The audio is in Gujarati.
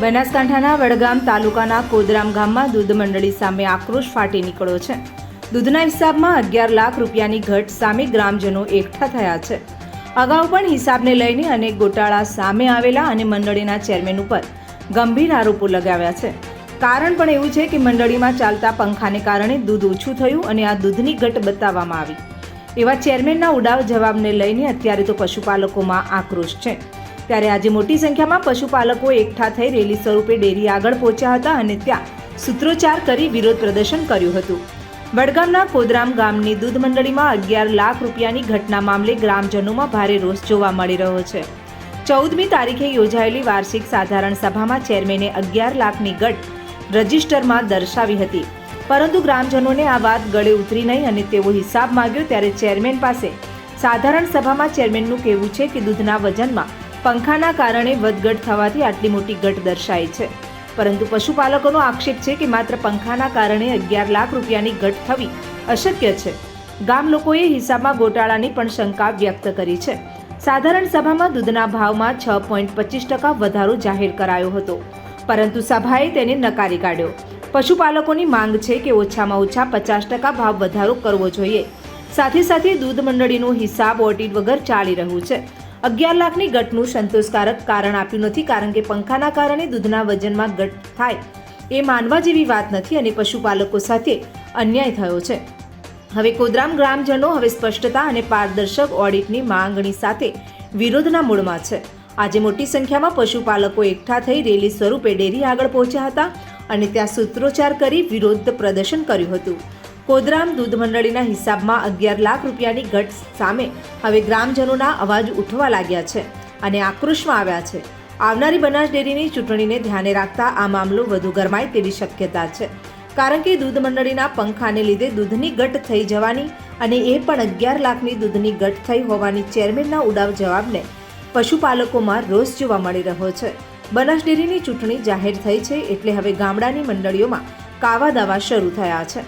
બનાસકાંઠાના વડગામ તાલુકાના કોદરામ ગામમાં દૂધ મંડળી સામે આક્રોશ ફાટી નીકળ્યો છે. દૂધના હિસાબમાં અગિયાર લાખ રૂપિયાની ઘટ સામે ગ્રામજનો એકઠા થયા છે. અગાઉ પણ હિસાબને લઈને અનેક ગોટાળા સામે આવેલા અને મંડળીના ચેરમેન ઉપર ગંભીર આરોપો લગાવ્યા છે. કારણ પણ એવું છે કે મંડળીમાં ચાલતા પંખાને કારણે દૂધ ઓછું થયું અને આ દૂધની ઘટ બતાવવામાં આવી. એવા ચેરમેનના ઉડાવ જવાબને લઈને અત્યારે તો પશુપાલકોમાં આક્રોશ છે. ત્યારે આજે મોટી સંખ્યામાં પશુપાલકો એકઠા થઈ રેલી સ્વરૂપે ડેરી આગળ પહોંચ્યા હતા અને ત્યાં સૂત્રોચ્ચાર કરી વિરોધ પ્રદર્શન કર્યું હતું. વડગામના કોદરામ ગામની દૂધ મંડળીમાં અગિયાર લાખ રૂપિયાની ઘટના મામલે ગ્રામજનોમાં ભારે રોષ જોવા મળી રહ્યો છે. ચૌદમી તારીખે યોજાયેલી વાર્ષિક સાધારણ સભામાં ચેરમેને અગિયાર લાખની ઘટ રજિસ્ટરમાં દર્શાવી હતી. પરંતુ ગ્રામજનોને આ વાત ગળે ઉતરી નહીં અને તેઓ હિસાબ માગ્યો ત્યારે ચેરમેન પાસે સાધારણ સભામાં ચેરમેનનું કહેવું છે કે દૂધના વજનમાં પંખાના કારણે વધઘટ થવાથી આટલી મોટી ઘટ દર્શાઈ છે. પરંતુ પશુપાલકોનો આક્ષેપ છે કે માત્ર પંખાના કારણે અગિયાર લાખ રૂપિયાની ઘટ થવી અશક્ય છે. ગામ લોકોએ હિસાબમાં ગોટાળાની પણ શંકા વ્યક્ત કરી છે. સાધારણ સભામાં દૂધના ભાવમાં છ પોઈન્ટ પચીસ ટકા વધારો જાહેર કરાયો હતો. પરંતુ સભાએ તેને નકારી કાઢ્યો. પશુપાલકોની માંગ છે કે ઓછામાં ઓછા પચાસ ટકા ભાવ વધારો કરવો જોઈએ. સાથે સાથે દૂધ મંડળીનો હિસાબ ઓડિટ વગર ચાલી રહ્યું છે. અગિયાર લાખની ઘટનું સંતોષકારક કારણ આપ્યું નથી, કારણ કે પંખાના કારણે દૂધના વજનમાં ઘટ થાય. એ માનવા જેવી વાત નથી અને પશુપાલકો સાથે અન્યાય થયો છે. હવે કોદરામ ગ્રામજનો હવે સ્પષ્ટતા અને પારદર્શક ઓડિટની માંગણી સાથે વિરોધના મૂળમાં છે. આજે મોટી સંખ્યામાં પશુપાલકો એકઠા થઈ રેલી સ્વરૂપે ડેરી આગળ પહોંચ્યા હતા અને ત્યાં સૂત્રોચ્ચાર કરી વિરોધ પ્રદર્શન કર્યું હતું. કોદરામ દૂધ મંડળીના હિસાબમાં અગિયાર લાખ રૂપિયાની ઘટ સામે હવે ગ્રામજનોના અવાજ ઉઠવા લાગ્યા છે અને આક્રોશમાં આવ્યા છે. આવનારી બનાસ ડેરીની ચૂંટણીને ધ્યાને રાખતા આ મામલો વધુ ગરમાય તેવી શક્યતા છે. કારણ કે દૂધ મંડળીના પંખાને લીધે દૂધની ઘટ થઈ જવાની અને એ પણ અગિયાર લાખની દૂધની ઘટ થઈ હોવાની ચેરમેનના ઉડાવ જવાબને પશુપાલકોમાં રોષ જોવા મળી રહ્યો છે. બનાસ ડેરીની ચૂંટણી જાહેર થઈ છે એટલે હવે ગામડાની મંડળીઓમાં કાવા દાવા શરૂ થયા છે.